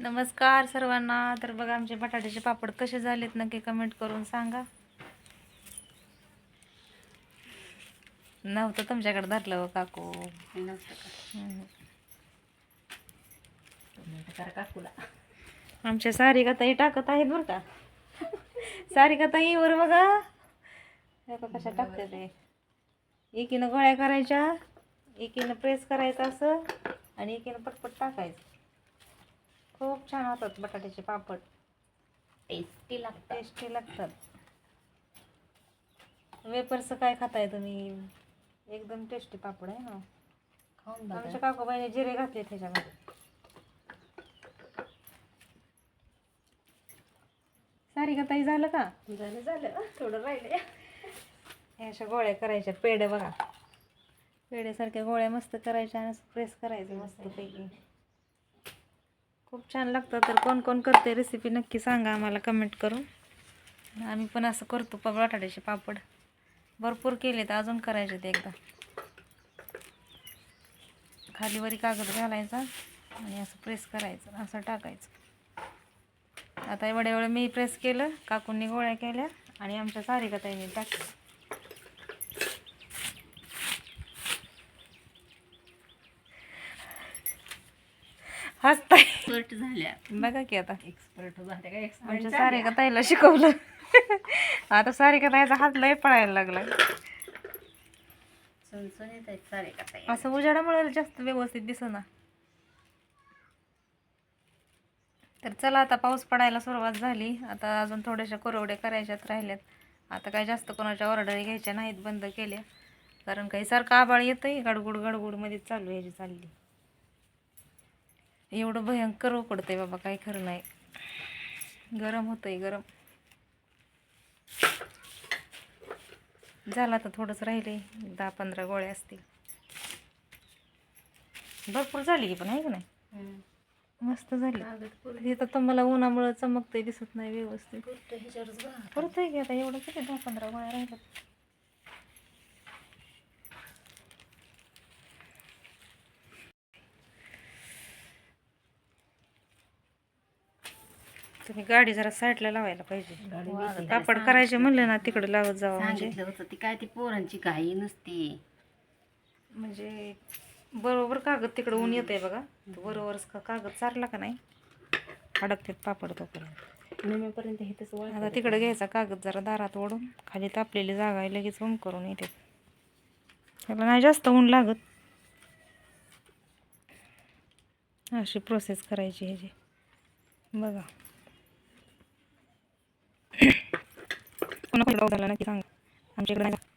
नमस्कार सर्वांना. तर बघा आमचे बटाट्याचे पापड कसे झालेत नक्की कमेंट करून सांगा. नव्हतं तुमच्याकडे धरलं हो काकू. काकूला. आमच्या सारिका ताई टाकत आहेत बरं का. सारिका ताई वर बघा. हे बघा कशा टाकते ते. एकीनं गोळ्या करायच्या एकीनं प्रेस करायचं असं आणि एकीनं पटपट टाकायचं. खूप छान होतात बटाट्याचे पापड. टेस्टी लागतं टेस्टी लागतात. वेपर्स काय खाताय तुम्ही? एकदम टेस्टी पापड आहे ना? खाऊन आमच्या काकूबाईने जिरे घातले त्याच्यामध्ये सारिका ताई झालं का? झालं झालं. थोडं राहिले हे अशा गोळ्या करायच्या पेढे बघा. पेढ्यासारख्या गोळ्या मस्त करायच्या आणि प्रेस करायचं मस्तपैकी. खूप छान लागतं. तर कोण कोण करते रेसिपी नक्की सांगा आम्हाला कमेंट करून. आम्ही पण असं करतो प बटाट्याचे पापड. भरपूर केले तर अजून करायचे ते एकदा खालीवरी कागद घालायचा आणि असं प्रेस करायचं असं टाकायचं. आता एवढ्या वेळ मी प्रेस केलं काकूंनी गोळ्या केल्या आणि आमच्या सारिकाताईने टाकलं हसताय. एक्सपर्ट झाल्या. बघा की आता. एक्सपर्ट झाल्या का? आमच्या एक्सपर्ट सारिका ताईला शिकवलं. आता सारिका ताईचा हात लय पळायला लागला. आहेत ताई. असं उजाडामुळे जास्त व्यवस्थित दिसना. तर चला आता पाऊस पडायला सुरुवात झाली. आता अजून थोड्याशा कोरवड्या करायच्यात राहिल्यात आता काही जास्त कोणाच्या ऑर्डर घ्यायच्या नाहीत बंद केल्या. कारण काही सारखं आबाळ येतंय. गडगुड गडगुडमध्ये चालू ह्याची चालली. एवढं भयंकर उकडतंय बाबा काही खरं नाही. गरम होतंय गरम. झालं आता थोडंच राहिले दहा पंधरा गोळ्या असतील. भरपूर झाली की पण आहे का नाही. मस्त झाली. हे तर तुम्हाला उन्हामुळं चमकतंय दिसत नाही व्यवस्थित. परत आहे की आता एवढं किती दहा पंधरा गोळ्या राहिल्यात? तुम्ही गाडी जरा साईडला लावायला पाहिजे. पापड करायचे म्हणले ना तिकडे लावत जावं म्हणजे. सांगितलं होतं ती काय ती पोरांची घाई नसती. म्हणजे बरोबर कागद तिकडं ऊन येतंय बघा. तो बरोबर का- कागद चारला का नाही? अडकतात पापड तोपर्यंत. निम्यापर्यंत हे तसं आता तिकडे घ्यायचा कागद जरा दारात ओढून खाली तापलेली जागा आहे लगेच ऊन करून येते. त्याला नाही जास्त ऊन लागत. अशी प्रोसेस करायची ह्याची बघा. कोणा झाला नक्की सांगा. आमच्या इकडे नाही